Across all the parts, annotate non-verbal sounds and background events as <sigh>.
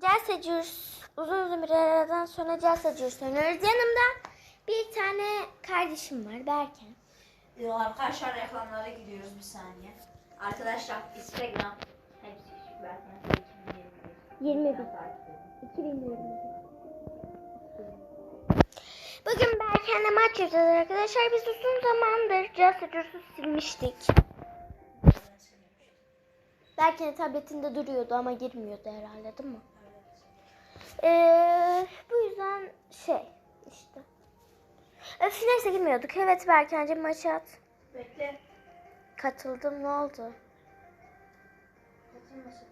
Celsa Juice uzun uzun bir aradan sonra Celsa Juice oynuyoruz. Yanımda bir tane kardeşim var Berken. Yo, arkadaşlar reklamlara gidiyoruz bir saniye. Arkadaşlar Instagram hepsi Berkman 21. 2021. Bugün Berken'le maç yapacağız arkadaşlar. Biz uzun zamandır Celsa Juice'u silmiştik. Berken'in tabletinde duruyordu ama girmiyordu herhalde değil mi? Ee, bu yüzden şey işte. Öf neyse girmiyorduk. Evet Berken'cim maça at. Bekle. Katıldım ne oldu? Katılmasın.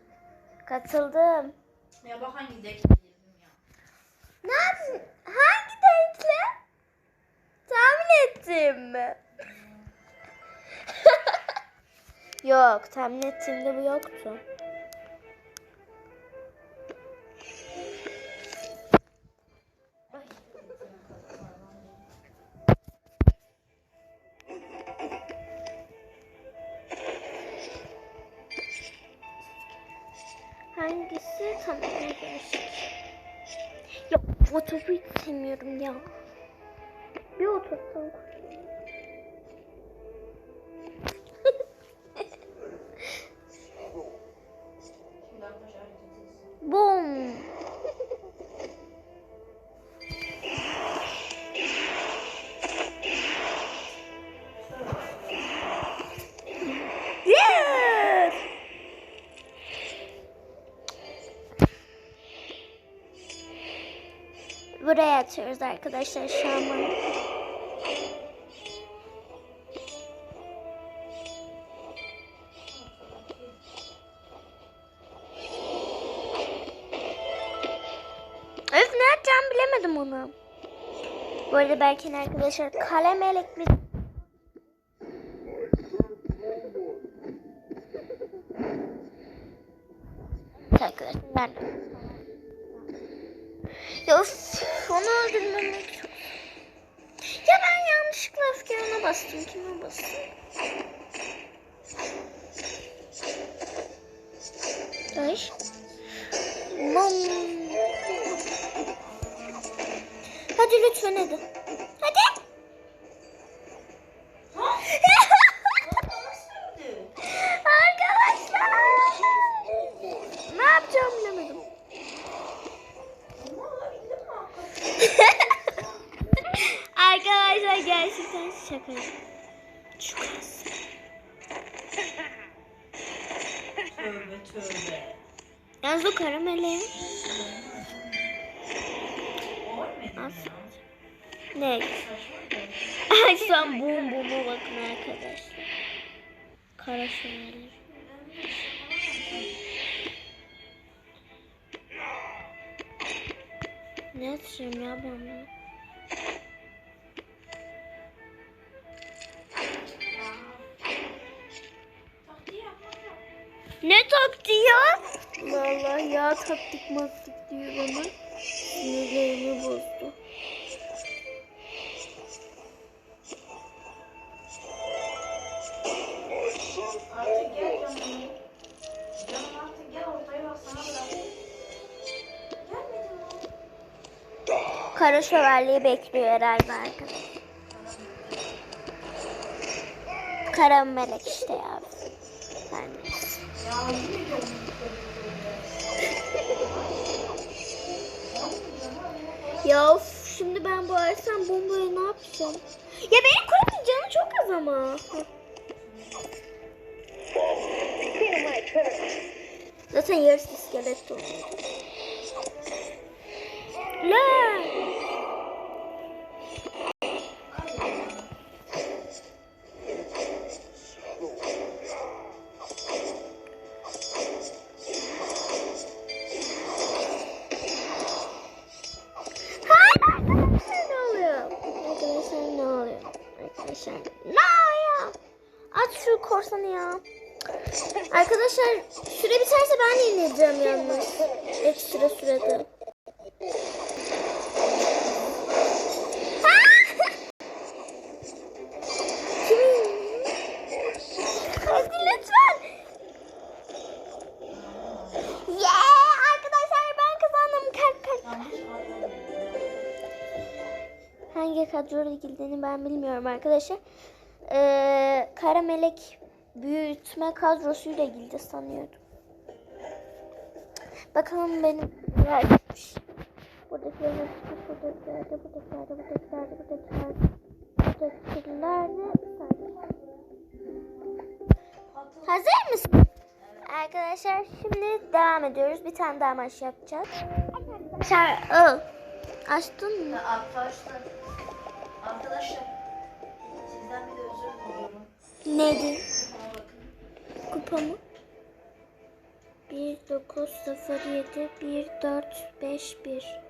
Katıldım. Ya bak hangi denk girdim ya. Ne yaptın? Hangi denkle? Tahmin ettim mi? <laughs> Yok tahmin ettiğimde bu yoktu. Tamam. arkadaşlar. Ya o topu hiç sevmiyorum ya. Bir o toptan Buraya atıyoruz arkadaşlar şu an. Öf ne yapacağımı bilemedim onu. Bu arada Berkin arkadaşlar kalem elektrik Arkadaşlar ben Ya of, onu öldürmemek çok Ya ben yanlışlıkla öfke ona bastım. Kime bastım? Ay. Mom. Hadi lütfen. Hadi. Gerçekten şaka. Çok az. Tövbe tövbe. Yalnız o karamele. Ne? Ay şu an bum buma bakın arkadaşlar. Kara şövalye. Ne atacağım ya ben Ne taktiği ya? Vallahi ya taktik maktik diyor bana. Sinirlerimi bozdu. Artık gel canım. Canım artık gel ortaya bak sana bırak. Gelmedin mi? Kara şövalyeyi bekliyor herhalde arkadaşlar. Kara melek işte ya. Ben ediyorum. Ya şimdi ben bağırsam bombaya ne yapacağım? Ya benim kurumun canı çok az ama. Zaten yarısı iskelet oldu. La. Arkadaşlar süre biterse ben de ineceğim yalnız. Ekstra sürede. Ah! hangi kadroya girdiğini ben bilmiyorum arkadaşlar. Ee, Kara Melek büyütme kadrosuyla ilgili sanıyordum. Bakalım benim gelmiş. Buradakiler de buradakiler de buradakiler de buradakiler de buradakiler de buradakiler de Hazır mısın? Arkadaşlar şimdi devam ediyoruz. Bir tane daha maç yapacağız. Arkadaşlar ı, açtın mı? Arkadaşlar, arkadaşlar sizden bir de özür diliyorum. Neydi? Kupa mı? 1 9 0 7 1 4 5 1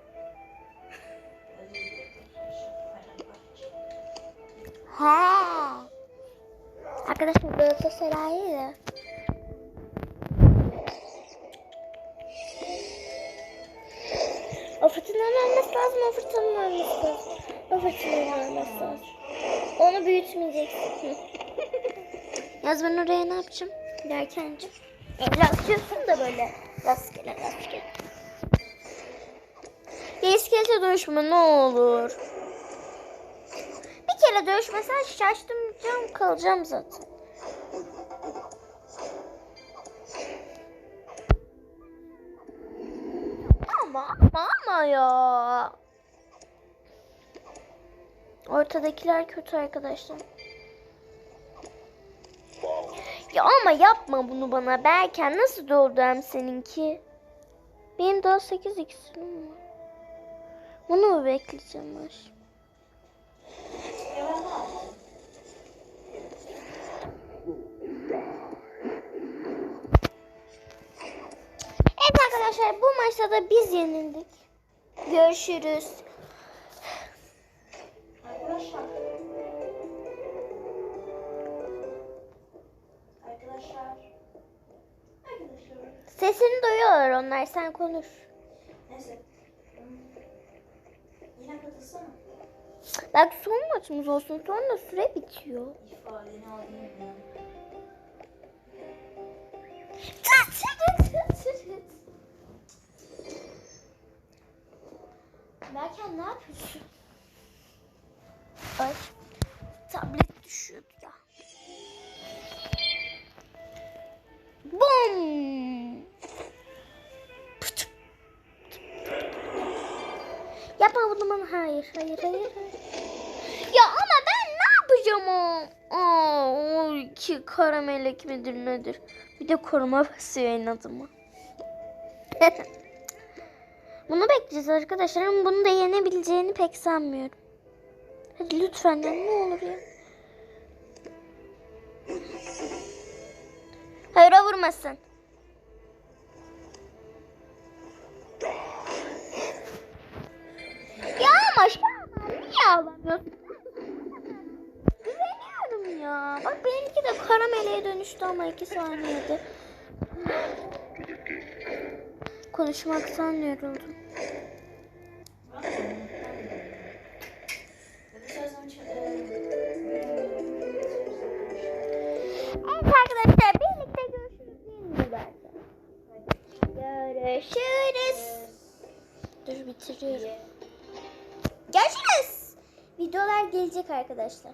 Özür dilerim. Fenerbahçe. Ha. Arkadaşlar Galatasaray'ı O fırtınanın ölmesi lazım, o fırtınanın ölmesi lazım. O fırtınanın ölmesi lazım. Onu büyütmeyeceksin. <laughs> Yaz ben oraya ne yapacağım? Derkenci. Öyle atıyorsun da böyle rastgele rastgele. Ya iskelete dönüşme ne olur. Bir kere dönüşmesen şaştım canım kalacağım zaten. Ama ama ama ya. Ortadakiler kötü arkadaşlar. Ya ama yapma bunu bana Berken. Nasıl doldu hem seninki? Benim daha 8 iksirim var. Bunu mu bekleyeceğim yaptım? Evet arkadaşlar bu maçta da biz yenildik. Görüşürüz. Sesini duyuyorlar onlar sen konuş. Neyse. Yine katılsana. Bak son maçımız olsun sonra süre bitiyor. İfadeni alayım ya. Berken ne yapıyorsun? Ay tablet Yapma bunu bana. Hayır, hayır, hayır. Ya ama ben ne yapacağım o? Aa, o iki kara melek midir nedir? Bir de koruma basıyor inadıma. <laughs> Bunu bekleyeceğiz arkadaşlar ama bunu da yenebileceğini pek sanmıyorum. Hadi lütfen ya, ne olur ya. Hayır o vurmasın. Ama şu an niye ağlamıyorsun? Güveniyorum ya. Bak benimki de kara meleğe dönüştü ama iki saniyede. Konuşmaktan yoruldum. Evet arkadaşlar birlikte görüşürüz değil mi belki? Görüşürüz. Dur bitiriyorum. Videolar gelecek arkadaşlar.